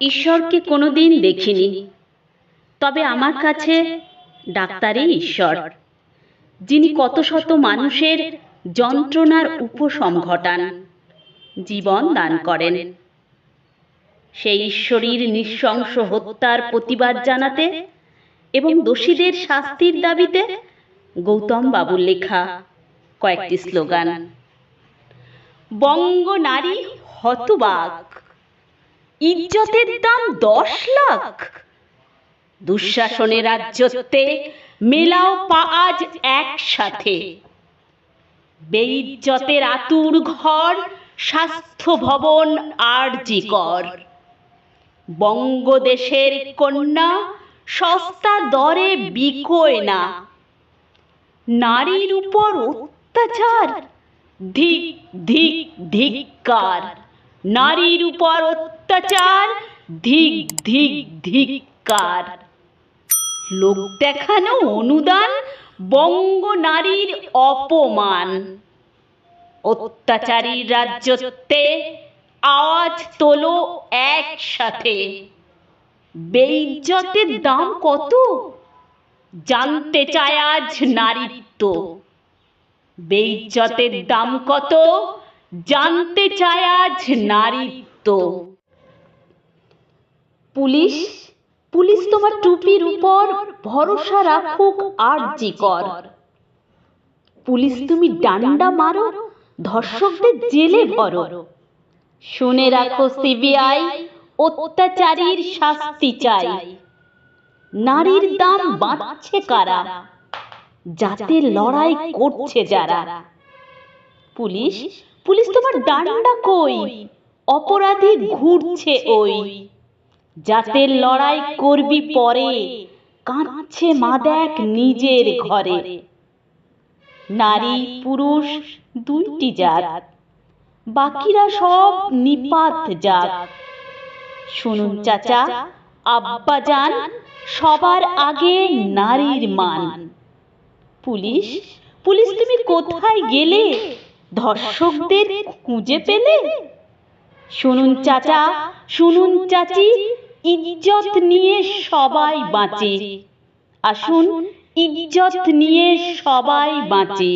ঈশ্বরকে কোনোদিন দেখিনি। তবে আমার কাছে ডাক্তারই ঈশ্বর, যিনি কত শত মানুষের যন্ত্রণার উপশম ঘটান, জীবন দান করেন। সেই ঈশ্বরীর নৃশংস হত্যার প্রতিবাদ জানাতে এবং দোষীদের শাস্তির দাবিতে গৌতম বাবুর লেখা কয়েকটি স্লোগান। বঙ্গ নারী হতবাক। ইজ্জতের দাম দশ লাখ। দুঃশাসনের রাজ্যত্বে মেলাও পা আজ একসাথে। বেইজ্জতের আতুর ঘর, স্বাস্থ্য ভবন আর জিকর বঙ্গদেশের কন্যা সস্তা দরে বিকোয় না। নারীর উপর অত্যাচার, ধিক ধিক ধিক্কার। নারীর উপর অত্যাচার, ধিক ধিক, ধিক্কার। লোক দেখানো অনুদান, বঙ্গ নারীর অপমান। অত্যাচারীর রাজ্যত্বে আওয়াজ তোলো একসাথে। বেইজ্জতের দাম কত? জানতে চায় আজ নারীত্ব। বেইজ্জতের দাম কত? জানতে চায় আজ নারীত্ব। পুলিশ? পুলিশ তোমার টুপির উপর ভরসা রাখুক আর জি কর পুলিশ তুমি ডান্ডা মারো, ধর্ষকদের জেলে ভরো। শুনে রাখো সিবিআই, অত্যাচারীর শাস্তি চাই। নারীর দাম বাঁচছে কারা? যাতে লড়াই করছে যারা। পুলিশ? পুলিশ তোমার ডান্ডা কই? অপরাধী ঘুরছে ওই। যাতে লড়াই করবি পরে, কাঁদছে মা দেখ নিজের ঘরে। নারী, পুরুষ, দুইটি জাত। বাকিরা সব নিপাত জাত। শুনুন চাচা আব্বা যান সবার আগে নারীর মান। পুলিশ পুলিশ তুমি কোথায় গেলে? ধর্ষকদের খুঁজে পেলে? শুনুন চাচা, শুনুন চাচি ইজ্জত নিয়ে সবাই বাঁচে। আসুন ইজ্জত নিয়ে সবাই বাঁচে।